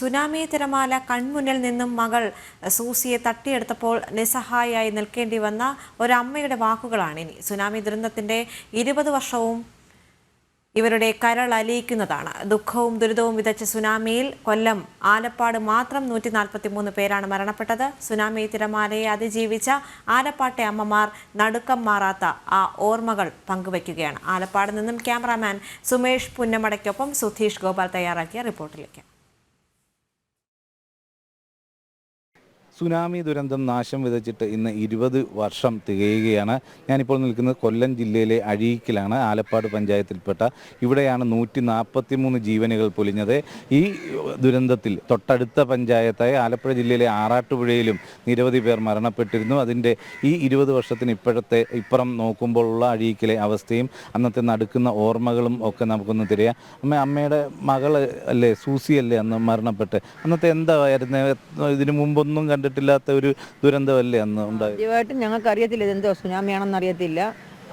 Tsunami തിരമാല കൺമുന്നിൽ നിന്നും മകൾ സൂസിയെ തട്ടിയെടുത്തപ്പോൾ നിസ്സഹായായി നിൽക്കേണ്ടി വന്ന ഒരമ്മയുടെ വാക്കുകളാണ് ഇനി സുനാമി ദുരന്തത്തിന്റെ ഇരുപത് വർഷവും ഇവരുടെ കരൾ അലിയിക്കുന്നതാണ്. ദുഃഖവും ദുരിതവും വിതച്ച സുനാമിയിൽ കൊല്ലം ആലപ്പാട് മാത്രം നൂറ്റി നാൽപ്പത്തി മൂന്ന് പേരാണ് മരണപ്പെട്ടത്. സുനാമി തിരമാലയെ അതിജീവിച്ച ആലപ്പാട്ടെ അമ്മമാർ നടുക്കം മാറാത്ത ആ ഓർമ്മകൾ പങ്കുവയ്ക്കുകയാണ്. ആലപ്പാട് നിന്നും ക്യാമറാമാൻ സുമേഷ് പുന്നമടയ്ക്കൊപ്പം സുധീഷ് ഗോപാൽ തയ്യാറാക്കിയ റിപ്പോർട്ടിലേക്ക്. സുനാമി ദുരന്തം നാശം വിതച്ചിട്ട് ഇന്ന് ഇരുപത് വർഷം തികയുകയാണ്. ഞാനിപ്പോൾ നിൽക്കുന്നത് കൊല്ലം ജില്ലയിലെ അഴീക്കിലാണ് ആലപ്പാട് പഞ്ചായത്തിൽപ്പെട്ട. ഇവിടെയാണ് നൂറ്റി നാൽപ്പത്തി മൂന്ന് ജീവനുകൾ പൊലിഞ്ഞത്. ഈ ദുരന്തത്തിൽ തൊട്ടടുത്ത പഞ്ചായത്തായ ആലപ്പുഴ ജില്ലയിലെ ആറാട്ടുപുഴയിലും നിരവധി പേർ മരണപ്പെട്ടിരുന്നു. അതിന്റെ ഈ ഇരുപത് വർഷത്തിന് ഇപ്പോഴത്തെ ഇപ്പുറം നോക്കുമ്പോഴുള്ള അഴീക്കിലെ അവസ്ഥയും അന്നത്തെ നടക്കുന്ന ഓർമ്മകളും ഒക്കെ നമുക്കൊന്ന് തിരയാം. അമ്മ അമ്മയുടെ മകൾ അല്ലേ സൂസി അല്ലേ അന്ന് മരണപ്പെട്ട്? അന്നത്തെ എന്തായിരുന്നു? ഇതിനു മുമ്പൊന്നും കണ്ടിട്ടില്ലാത്ത ഒരു ദുരന്തമല്ലേ അന്ന് ഉണ്ടായത്? ആദ്യമായിട്ട് ഞങ്ങൾക്ക് അറിയത്തില്ല ഇതെന്തോ സുനാമിയാണെന്ന് അറിയത്തില്ല.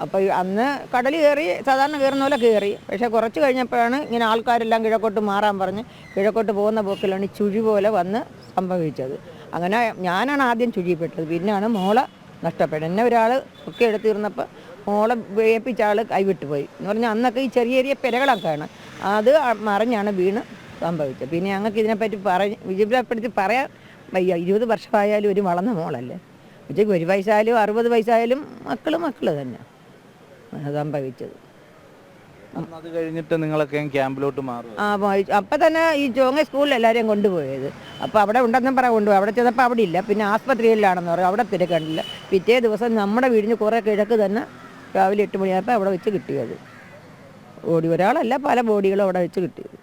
അപ്പോൾ അന്ന് കടൽ കയറി സാധാരണ കയറുന്ന പോലെ കയറി. പക്ഷേ കുറച്ച് കഴിഞ്ഞപ്പോഴാണ് ഇങ്ങനെ ആൾക്കാരെല്ലാം കിഴക്കോട്ട് മാറാൻ പറഞ്ഞ് കിഴക്കോട്ട് പോകുന്ന പോക്കിലാണ് ഈ ചുഴി പോലെ വന്ന് സംഭവിച്ചത്. അങ്ങനെ ഞാനാണ് ആദ്യം ചുഴിപ്പെട്ടത്. പിന്നെയാണ് മോളെ നഷ്ടപ്പെട്ടത്. എന്നെ ഒരാൾ ഒക്കെ എടുത്തിരുന്നപ്പോൾ മോളെ വേപ്പിച്ച ആൾ കൈവിട്ട് പോയി. എന്ന് പറഞ്ഞാൽ അന്നൊക്കെ ഈ ചെറിയ ചെറിയ പെരകളൊക്കെയാണ്. അത് മറിഞ്ഞാണ് വീണ് സംഭവിച്ചത്. പിന്നെ ഞങ്ങൾക്ക് ഇതിനെപ്പറ്റി പറഞ്ഞ് വിജയപ്പെടുത്തി പറയാൻ ഇരുപത് വർഷമായാലും ഒരു വളർന്ന മോളല്ലേ? ഉച്ചയ്ക്ക് ഒരു വയസ്സായാലും അറുപത് വയസ്സായാലും മക്കൾ മക്കൾ തന്നെ. സംഭവിച്ചത്. അത് കഴിഞ്ഞിട്ട് നിങ്ങളൊക്കെ ക്യാമ്പിലോട്ട് മാറും ആ അപ്പം തന്നെ ഈ ചോങ്ങ സ്കൂളിൽ എല്ലാവരെയും കൊണ്ടുപോയത്. അപ്പോൾ അവിടെ ഉണ്ടെന്നും പറ കൊണ്ടുപോയി. അവിടെ ചെന്നപ്പോൾ അവിടെ ഇല്ല. പിന്നെ ആസ്പത്രിയിലാണെന്ന് പറയും അവിടെ തിരക്കണ്ടില്ല പിറ്റേ ദിവസം നമ്മുടെ വീടിന് കുറേ കിഴക്ക് തന്നെ രാവിലെ എട്ട് മണിയായപ്പോൾ അവിടെ വെച്ച് കിട്ടിയത്. ഓടി ഒരാളല്ല പല ബോഡികളും അവിടെ വെച്ച് കിട്ടിയത്.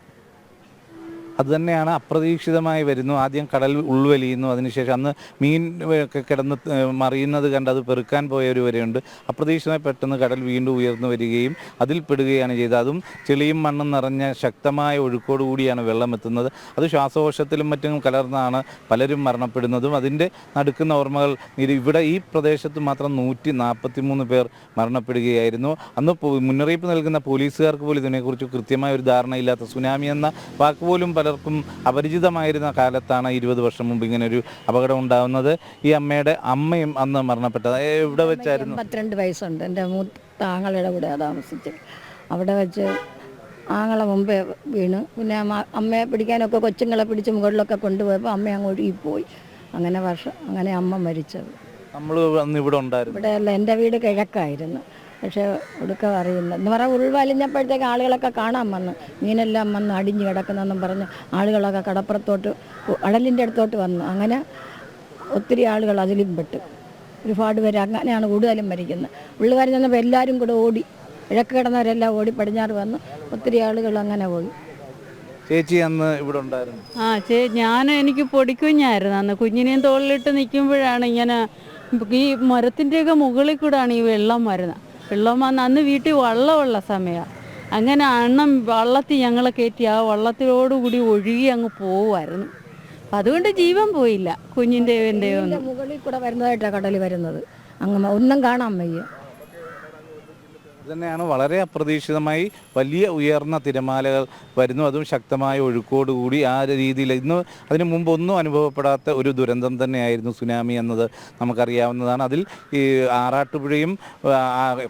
അത് തന്നെയാണ് അപ്രതീക്ഷിതമായി വരുന്നു. ആദ്യം കടൽ ഉൾവലിയുന്നു. അതിനുശേഷം അന്ന് മീൻ ഒക്കെ കിടന്ന് മറിയുന്നത് കണ്ട് അത് പെറുക്കാൻ പോയവർ വരെയുണ്ട് അപ്രതീക്ഷിതമായി പെട്ടെന്ന് കടൽ വീണ്ടും ഉയർന്നു വരികയും അതിൽ പെടുകയാണ് ചെയ്തത്. അതും ചെളിയും മണ്ണും നിറഞ്ഞ ശക്തമായ ഒഴുക്കോട് കൂടിയാണ് വെള്ളം എത്തുന്നത് അത് ശ്വാസകോശത്തിലും മറ്റും കലർന്നാണ് പലരും മരണപ്പെടുന്നതും. അതിന്റെ നടുക്കുന്ന ഓർമ്മകൾ ഇവിടെ ഈ പ്രദേശത്ത് മാത്രം നൂറ്റി നാൽപ്പത്തി മൂന്ന് പേർ മരണപ്പെടുകയായിരുന്നു. അന്ന് മുന്നറിയിപ്പ് നൽകുന്ന പോലീസുകാർക്ക് പോലും ഇതിനെക്കുറിച്ച് കൃത്യമായ ഒരു ധാരണയില്ലാത്ത സുനാമി എന്ന വാക്ക് പോലും പലർക്കും അപരിചിതമായിരുന്ന കാലത്താണ് ഇരുപത് വർഷം മുമ്പ് ഇങ്ങനെ ഒരു അപകടം ഉണ്ടാകുന്നത് ഈ അമ്മയുടെ അമ്മയും അന്ന് മരണപ്പെട്ടത്. എവിടെ വെച്ചായിരുന്നു? പന്ത്രണ്ട് വയസ്സുണ്ട്. എന്റെ മൂത്ത ആങ്ങളുടെ കൂടെ താമസിച്ചത്. അവിടെ വെച്ച് ആങ്ങളെ മുമ്പേ വീണ്. പിന്നെ അമ്മ- അമ്മയെ പിടിക്കാനൊക്കെ കൊച്ചുങ്ങളെ പിടിച്ച് മുകളിലൊക്കെ കൊണ്ടുപോയപ്പോൾ അമ്മ അങ്ങ് ഒഴുകിപ്പോയി. അങ്ങനെ വർഷം അങ്ങനെ അമ്മ മരിച്ചത്. നമ്മൾ ഇവിടെ ഉണ്ടായിരുന്നു. ഇവിടെയല്ല എന്റെ വീട് കിഴക്കായിരുന്നു. പക്ഷേ ഒടുക്കം അറിയില്ല. എന്ന് പറഞ്ഞാൽ ഉൾവലിഞ്ഞപ്പോഴത്തേക്ക് ആളുകളൊക്കെ കാണാൻ വന്നു. മീനെല്ലാം വന്ന് അടിഞ്ഞ് കിടക്കുന്നെന്നും പറഞ്ഞ് ആളുകളൊക്കെ കടപ്പുറത്തോട്ട് അടലിന്റെ അടുത്തോട്ട് വന്നു. അങ്ങനെ ഒത്തിരി ആളുകൾ അതിലും പെട്ടു. ഒരുപാട് പേര് അങ്ങനെയാണ് കൂടുതലും മരിക്കുന്നത്. ഉള്ളുകാരിൽ നിന്നപ്പോൾ എല്ലാവരും കൂടെ ഓടി കിഴക്ക് കിടന്നവരെല്ലാം ഓടി പടിഞ്ഞാറ് വന്ന് ഒത്തിരി ആളുകൾ അങ്ങനെ പോയി. ചേച്ചി അന്ന് ഇവിടെ ഉണ്ടായിരുന്നു. ആ ചേ ഞാൻ എനിക്ക് പൊടിക്കുഞ്ഞായിരുന്നു. അന്ന് കുഞ്ഞിനെയും തോളിലിട്ട് നിൽക്കുമ്പോഴാണ് ഇങ്ങനെ ഈ മരത്തിന്റെയൊക്കെ മുകളിൽ കൂടാണ് ഈ വെള്ളം വരുന്നത്. വെള്ളം അന്ന് വീട്ടിൽ വള്ളമുള്ള സമയമാണ് അങ്ങനെ അണ്ണം വള്ളത്തിൽ ഞങ്ങളെ കയറ്റി ആ വള്ളത്തിലോടുകൂടി ഒഴുകി അങ്ങ് പോവുമായിരുന്നു. അപ്പം അതുകൊണ്ട് ജീവൻ പോയില്ല കുഞ്ഞിന്റെ എന്റെയോ മുകളിൽ കൂടെ വരുന്നതായിട്ടാണ് കടലിൽ വരുന്നത്. അങ്ങ് ഒന്നും കാണാൻ വയ്യ. തന്നെയാണ് വളരെ അപ്രതീക്ഷിതമായി വലിയ ഉയർന്ന തിരമാലകൾ വരുന്നു. അതും ശക്തമായ ഒഴുക്കോടുകൂടി ആ രീതിയിൽ ഇന്ന് അതിനു മുമ്പ് ഒന്നും അനുഭവപ്പെടാത്ത ഒരു ദുരന്തം തന്നെയായിരുന്നു സുനാമി എന്നത് നമുക്കറിയാവുന്നതാണ്. അതിൽ ഈ ആറാട്ടുപുഴയും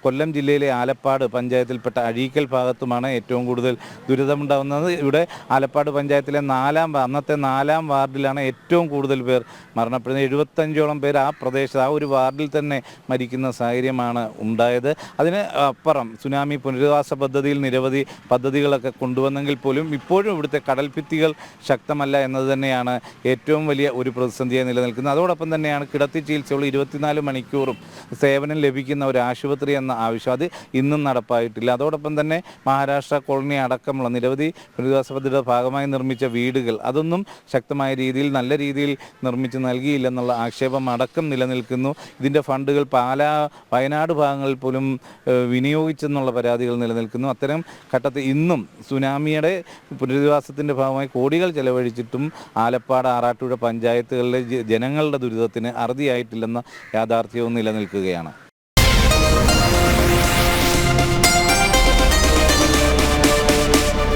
കൊല്ലം ജില്ലയിലെ ആലപ്പാട് പഞ്ചായത്തിൽപ്പെട്ട അഴീക്കൽ ഭാഗത്തുമാണ് ഏറ്റവും കൂടുതൽ ദുരിതമുണ്ടാകുന്നത് ഇവിടെ ആലപ്പാട് പഞ്ചായത്തിലെ നാലാം അന്നത്തെ നാലാം വാർഡിലാണ് ഏറ്റവും കൂടുതൽ പേർ മരണപ്പെടുന്നത്. എഴുപത്തഞ്ചോളം പേർ ആ പ്രദേശത്ത് ആ ഒരു വാർഡിൽ തന്നെ മരിക്കുന്ന സാഹചര്യമാണ് ഉണ്ടായത്. അതിന് അപ്പുറം സുനാമി പുനരധിവാസ പദ്ധതിയിൽ നിരവധി പദ്ധതികളൊക്കെ കൊണ്ടുവന്നെങ്കിൽ പോലും ഇപ്പോഴും ഇവിടുത്തെ കടൽഭിത്തികൾ ശക്തമല്ല എന്നത് തന്നെയാണ് ഏറ്റവും വലിയ ഒരു പ്രതിസന്ധിയായി നിലനിൽക്കുന്നത്. അതോടൊപ്പം തന്നെയാണ് കിടത്തി ചികിത്സയുള്ള ഇരുപത്തിനാല് മണിക്കൂറും സേവനം ലഭിക്കുന്ന ഒരു ആശുപത്രി എന്ന ആവശ്യം അത് ഇന്നും നടപ്പായിട്ടില്ല. അതോടൊപ്പം തന്നെ മഹാരാഷ്ട്ര കോളനി അടക്കമുള്ള നിരവധി പുനരധിവാസ പദ്ധതിയുടെ ഭാഗമായി നിർമ്മിച്ച വീടുകൾ അതൊന്നും ശക്തമായ രീതിയിൽ നല്ല രീതിയിൽ നിർമ്മിച്ച് നൽകിയില്ലെന്നുള്ള ആക്ഷേപം അടക്കം നിലനിൽക്കുന്നു. ഇതിന്റെ ഫണ്ടുകൾ പാലാ വയനാട് ഭാഗങ്ങളിൽ പോലും ഏഹ്, വിനിയോഗിച്ചെന്നുള്ള പരാതികൾ നിലനിൽക്കുന്നു. അത്തരം ഘട്ടത്തിൽ ഇന്നും സുനാമിയുടെ പുനരധിവാസത്തിന്റെ ഭാഗമായി കോടികൾ ചെലവഴിച്ചിട്ടും ആലപ്പാട് ആറാട്ടുപുഴ പഞ്ചായത്തുകളിലെ ജനങ്ങളുടെ ദുരിതത്തിന് അറുതിയായിട്ടില്ലെന്ന യാഥാർത്ഥ്യവും നിലനിൽക്കുകയാണ്.